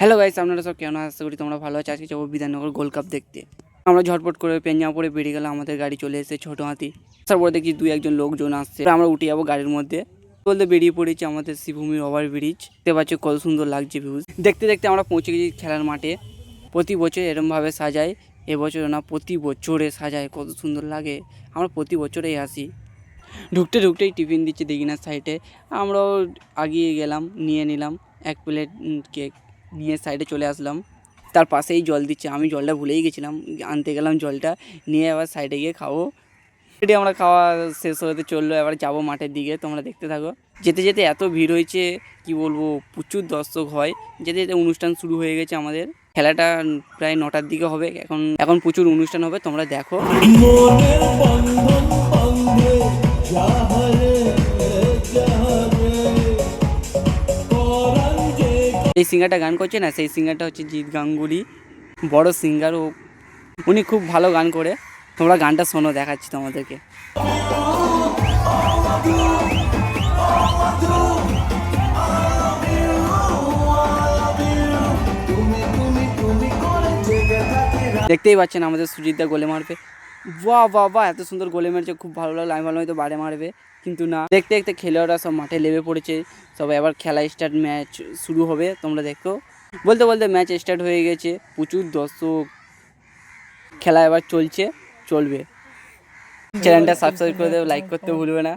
Hello guys আপনারা সব কেমন আশা করি তোমরা ভালো আছো। আজকে যাব বিধাননগর গোল্ড কাপ দেখতে। আমরা ঝটপট করে পেঞ্জামা পরে বেরিয়ে গেলাম। আমাদের গাড়ি চলে এসেছে ছোটো হাতি। তারপরে দেখি দুই একজন লোকজন আসছে। আমরা উঠে যাব গাড়ির মধ্যে। বলতে বেরিয়ে পড়েছি আমাদের শ্রীভূমির ওভার ব্রিজ দেখতে পাচ্ছি কত সুন্দর লাগছে ভিউজ দেখতে দেখতে আমরা পৌঁছে গেছি খেলার মাঠে। প্রতি বছর এরমভাবে সাজায় এবছর না, প্রতি বছরে সাজায় কত সুন্দর লাগে। আমরা প্রতি বছরেই আসি। ঢুকতে ঢুকতেই টিফিন দিচ্ছে দেখিনার সাইডে আমরাও আগিয়ে গেলাম, নিয়ে নিলাম। এক প্লেট কেক নিয়ে সাইডে চলে আসলাম। তার পাশেই জল দিচ্ছে। আমি জলটা ভুলেই গেছিলাম। আনতে গেলাম জলটা। নিয়ে আবার সাইডে গিয়ে খাব। এটি আমরা খাওয়া শেষ হতে চলল। এবার যাব মাঠের দিকে। তোমরা দেখতে থাকো। যেতে যেতে এত ভিড় হয়েছে, কি বলব, প্রচুর দর্শক হয়। যেতে যেতে অনুষ্ঠান শুরু হয়ে গেছে আমাদের। খেলাটা প্রায় নটার দিকে হবে। এখন এখন প্রচুর অনুষ্ঠান হবে। তোমরা দেখো। এই সিঙ্গারটা গান করছে না, সেই সিঙ্গারটা হচ্ছে জিৎ গাঙ্গুলি। বড় সিঙ্গার ও। উনি খুব ভালো গান করে। তোমরা গানটা শোনো, দেখাচ্ছি তোমাদেরকে। দেখতেই পাচ্ছেন আমাদের সুজিতদা গোলে মারবে। বাহ বাহ বাহ, এত সুন্দর গোলে মেরেছে, খুব ভালো লাগল, আমি ভালো হয়তো বারে মারবে, কিন্তু না। দেখতে দেখতে খেলোয়াড়রা সব মাঠে লেবে পড়েছে, সবাই এবার খেলা স্টার্ট ম্যাচ শুরু হবে, তোমরা দেখো। বলতে বলতে ম্যাচ স্টার্ট হয়ে গেছে, প্রচুর দর্শক, খেলা এবার চলছে, চলবে। চ্যানেলটা সাবস্ক্রাইব করে দেবে লাইক করতে ভুলবে না।